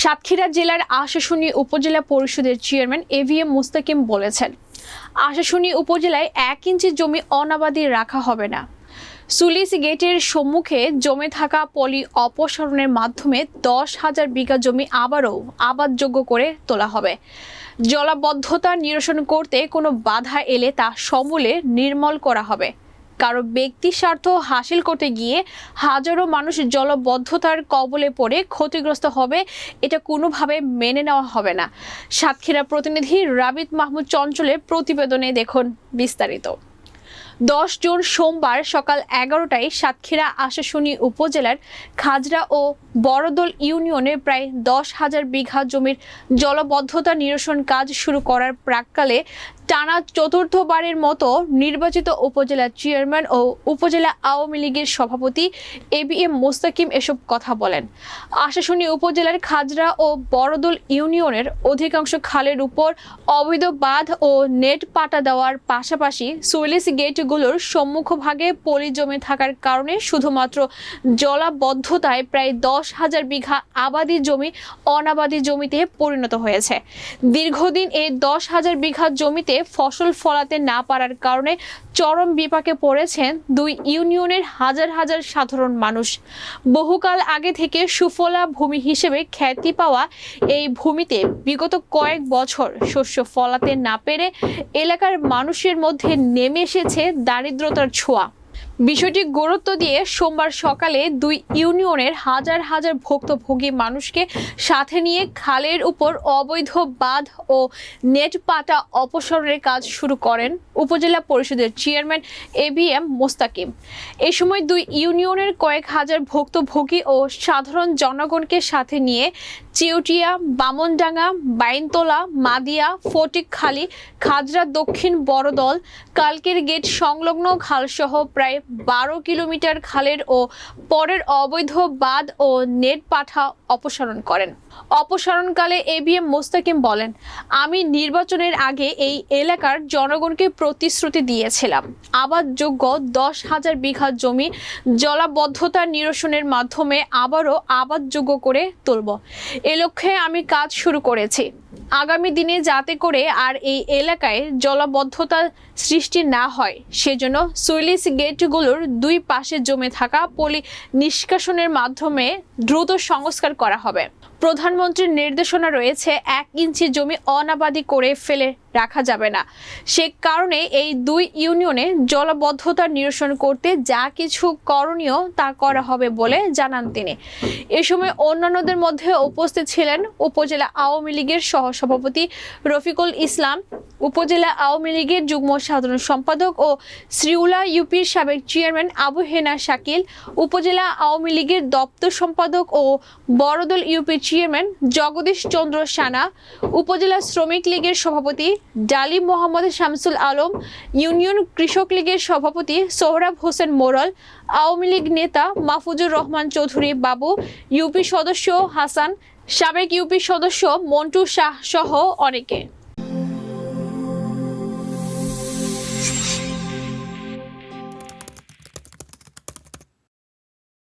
সাতক্ষীরা জেলার আশাশুনি উপজেলা পরিষদের চেয়ারম্যান এভিএম মুস্তাকিম বলেছেন, আশাশুনি উপজেলায় এক ইঞ্চি জমি অনাবাদি রাখা হবে না। সুলিস গেটের সম্মুখে জমে থাকা পলি অপসারণের মাধ্যমে দশ হাজার বিঘা জমি আবারও আবাদযোগ্য করে তোলা হবে। জলাবদ্ধতা নিরসন করতে কোনো বাধা এলে তা সমূলে নির্মল করা হবে। কারও ব্যক্তি স্বার্থ হাসিল করতে গিয়ে হাজারো মানুষ জলবদ্ধতার কবলে পড়ে ক্ষতিগ্রস্ত হবে, এটা কোনোভাবে মেনে নেওয়া হবে না। সাতক্ষীরা প্রতিনিধি রাবিত মাহমুদ চঞ্চলের প্রতিবেদনে দেখুন বিস্তারিত। দশ জুন সোমবার সকাল এগারোটায় সাতক্ষীরা আশাশুনি উপজেলার খাজরা ও বড়দল ইউনিয়নের প্রায় দশ হাজার বিঘা জমির জলবদ্ধতা নিরসন কাজ শুরু করার প্রাককালে টানা চতুর্থবারের মতো নির্বাচিত উপজেলা চেয়ারম্যান ও উপজেলা আওয়ামী লীগের সভাপতি এ বি এম মোস্তাকিম এসব কথা বলেন। আশাশুনি উপজেলার খাজরা ও বড়দল ইউনিয়নের অধিকাংশ খালের উপর অবৈধ বাঁধ ও নেট পাটা দেওয়ার পাশাপাশি সুইলিস গেটগুলোর সম্মুখভাগে পলি জমে থাকার কারণে শুধুমাত্র জলাবদ্ধতায় প্রায় দশ হাজার বিঘা আবাদি জমি অনাবাদি জমিতে পরিণত হয়েছে। দীর্ঘদিন এই দশ হাজার বিঘা জমিতে ফসল ফলাতে না পারার কারণে চরম বিপাকে পড়েছেন দুই ইউনিয়নের হাজার হাজার সাধারণ মানুষ। বহুকাল আগে থেকে সুফলা ভূমি হিসেবে খ্যাতি পাওয়া এই ভূমিতে বিগত কয়েক বছর শস্য ফলাতে না পেরে এলাকার মানুষের মধ্যে নেমে এসেছে দারিদ্রতার ছোঁয়া। বিষয়টি গুরুত্ব দিয়ে সোমবার সকালে দুই ইউনিয়নের হাজার হাজার ভুক্তভোগী মানুষকে সাথে নিয়ে খালের উপর অবৈধ বাঁধ ও নেট পাটা অপসারণের কাজ শুরু করেন উপজেলা পরিষদের chairman A B M Mostakim. এ সময় দুই ইউনিয়নের কয়েক হাজার ভুক্তভোগী ও সাধারণ জনগণকে সাথে নিয়ে চিউটিয়া, বামনডাঙ্গা, বাইনতলা, মাদিয়া, ফটিকখালী, খাজরা দক্ষিণ বড়দল কালকের গেট সংলগ্ন খালসহ প্রায় বারো কিলোমিটার খালের ও পরের অবৈধ বাঁধ ও নেট পাঠা অপসারণ করেন। অপসারণকালে এ বি এম মোস্তাকিম বলেন, আমি নির্বাচনের আগে এই এলাকার জনগণকে প্রতিশ্রুতি দিয়েছিলাম। আবাদযোগ্য দশ হাজার বিঘা জমি জলাবদ্ধতা নিরসনের মাধ্যমে আবারও আবাদযোগ্য করে তুলব। এ লক্ষ্যে আমি কাজ শুরু করেছি। আগামী দিনে যাতে করে আর এই এলাকায় জলাবদ্ধতা সৃষ্টি না হয়, সেজন্য সুইলিস গেটগুলোর দুই পাশে জমে থাকা পলি নিষ্কাশনের মাধ্যমে দ্রুত সংস্কার করা হবে। প্রধানমন্ত্রীর নির্দেশনা রয়েছে, এক ইঞ্চি জমি অনাবাদি করে ফেলে রাখা যাবে না। সে কারণে এই দুই ইউনিয়নে জলাবদ্ধতা নিরসন করতে যা কিছু করণীয় তা করা হবে বলে জানান তিনি। এ সময় অন্যান্যদের মধ্যে উপস্থিত ছিলেন উপজেলা আওয়ামী লীগের সহসভাপতি রফিকুল ইসলাম, উপজেলা আওয়ামী লীগের যুগ্ম সাধারণ সম্পাদক ও শ্রীউলা ইউপির সাবেক চেয়ারম্যান আবু হেনা শাকিল, উপজেলা আওয়ামী লীগের দপ্তর সম্পাদক ও বড়দল ইউপির চেয়ারম্যান জগদীশ চন্দ্র সানা, উপজেলা শ্রমিক লীগের সভাপতি ডালিম মোহাম্মদ শামসুল আলম, ইউনিয়ন কৃষক লীগের সভাপতি সোহরাব হোসেন মোরল, আওয়ামী লীগ নেতা মাহফুজুর রহমান চৌধুরী বাবু, ইউপি সদস্য হাসান সাবেক ইউপি সদস্য মন্টু শাহ সহ অনেকে।